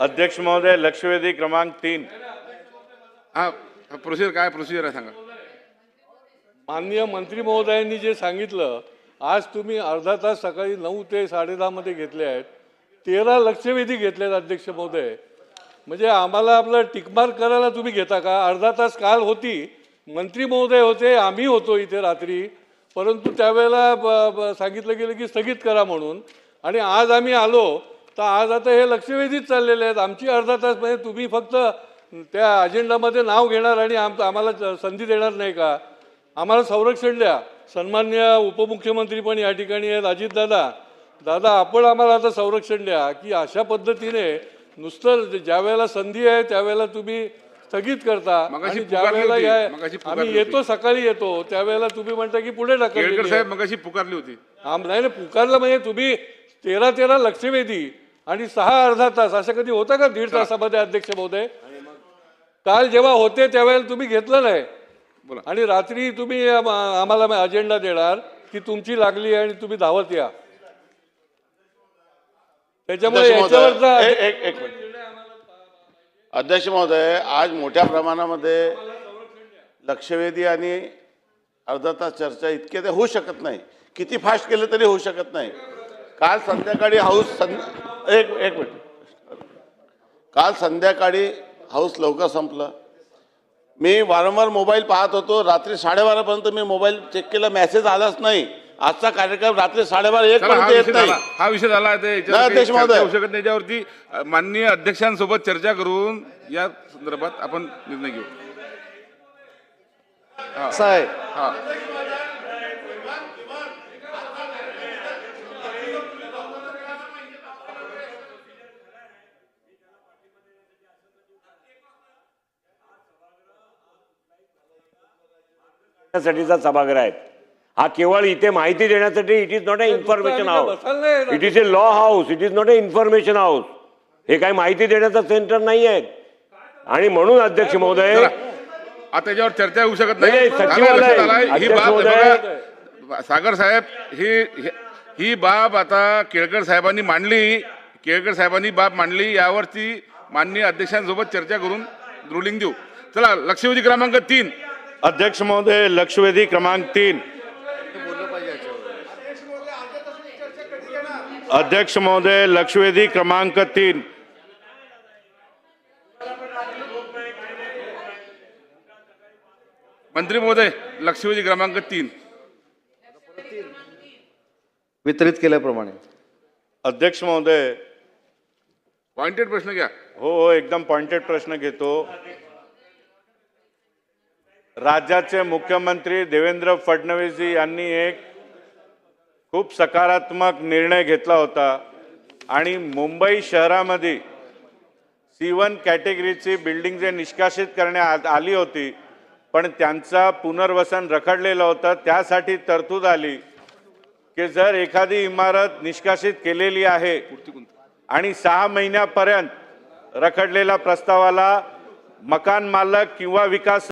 अध्यक्ष महोदय लक्षवेधी क्रमांक तीन. हा प्रोसिजर काय प्रोसिजर आहे सांगा. माननीय मंत्री महोदयांनी जे सांगितलं आज तुम्ही अर्धा तास सकाळी नऊ ते साडेदहामध्ये घेतले आहेत. तेरा लक्षवेधी घेतलेत अध्यक्ष महोदय. म्हणजे आम्हाला आपलं टिकमार्क करायला तुम्ही घेता का? अर्धा तास काल होती. मंत्री महोदय होते आम्ही होतो इथे रात्री. परंतु त्यावेळेला ब- ब- सांगितलं गेलं की स्थगित करा म्हणून. आणि आज आम्ही आलो तर आज आता हे लक्षवेधीच चाललेले आहेत. आमची अर्धा तास म्हणजे तुम्ही फक्त त्या अजेंडामध्ये नाव घेणार आणि आम आम्हाला संधी देणार नाही का? आम्हाला संरक्षण द्या. सन्मान्य उपमुख्यमंत्री पण या ठिकाणी आहेत. अजितदादा दादा आपण आम्हाला आता संरक्षण द्या की अशा पद्धतीने नुसतं ज्या वेळेला संधी आहे त्यावेळेला तुम्ही स्थगित करता. आणि ज्या वेळेला आम्ही येतो सकाळी येतो त्यावेळेला तुम्ही म्हणता की पुढे ढकललेली साहेब. मगाशी पुकारली होती. नाही, पुकारलं म्हणजे तुम्ही तेरा तेरा लक्षवेधी आणि सहा अर्धा तास असं कधी होतं का दीड तासामध्ये अध्यक्ष महोदय? काल जेव्हा होते त्यावेळेला तुम्ही घेतलं नाही. आणि रात्री तुम्ही आम- आम्हाला अजेंडा देणार की तुमची लागली आहे आणि तुम्ही धावत या. त्याच्यामुळे. अध्यक्ष महोदय आज मोठ्या प्रमाणामध्ये लक्षवेधी आणि अर्धा तास चर्चा इतके ते होऊ शकत नाही. किती फास्ट केलं तरी होऊ शकत नाही. काल संध्याकाळी हाऊस सं एक एक मिनिट. काल संध्याकाळी हाऊस लवकर संपलं. मी वारंवार मोबाईल पाहत होतो. रात्री साडेबारापर्यंत मी मोबाईल चेक केला. मेसेज आलाच नाही. आजचा कार्यक्रम रात्री साडेबारा एक चला हा पर्यंत येत विषय नाही. झाला हा विषय झाला ते याच्यावर नाही, काही अध्यक्ष चर्चा महोदय. होऊ शकत नाही याच्यावरती. अ, माननीय अध्यक्षांसोबत चर्चा करून या संदर्भात आपण निर्णय घेऊ. साहेब. हा. साठीचा सभागृह आहे हा केवळ इथे माहिती देण्यासाठी it is not a information house it is a law house it is not a information house हे काही माहिती देण्याचं सेंटर नाही आहे आणि म्हणून अध्यक्ष महोदय आता त्याच्यावर चर्चा होऊ शकत नाही. ही सागर साहेब ही ही- ही बाब आता केळकर साहेबांनी मांडली. केळकर साहेबांनी बाब मांडली. यावरती माननीय अध्यक्षांसोबत चर्चा करून रुलिंग देऊ. चला लक्षवेधी क्रमांक तीन. अध्यक्ष महोदय लक्षवेधी क्रमांक तीन। अध्यक्ष महोदय लक्षवेधी क्रमांक तीन। मंत्री महोदय लक्षवेधी क्रमांक तीन। वितरित केल्याप्रमाणे. अध्यक्ष महोदय। पॉइंटेड प्रश्न घ्या. हो हो एकदम पॉइंटेड प्रश्न घेतो. राज्याचे मुख्यमंत्री देवेंद्र फडणवीस यांनी एक खूप सकारात्मक निर्णय घेतला होता. आणि मुंबई शहरामध्ये सी वन कॅटेगरीची बिल्डिंग जे निष्कासित करण्यात आली होती पण त्यांचा पुनर्वसन रखडलेलं होतं. त्यासाठी तरतूद आली की जर एखादी इमारत निष्कासित केलेली आहे आणि सहा महिन्यापर्यंत रखडलेल्या प्रस्तावाला मकान मालक किंवा विकास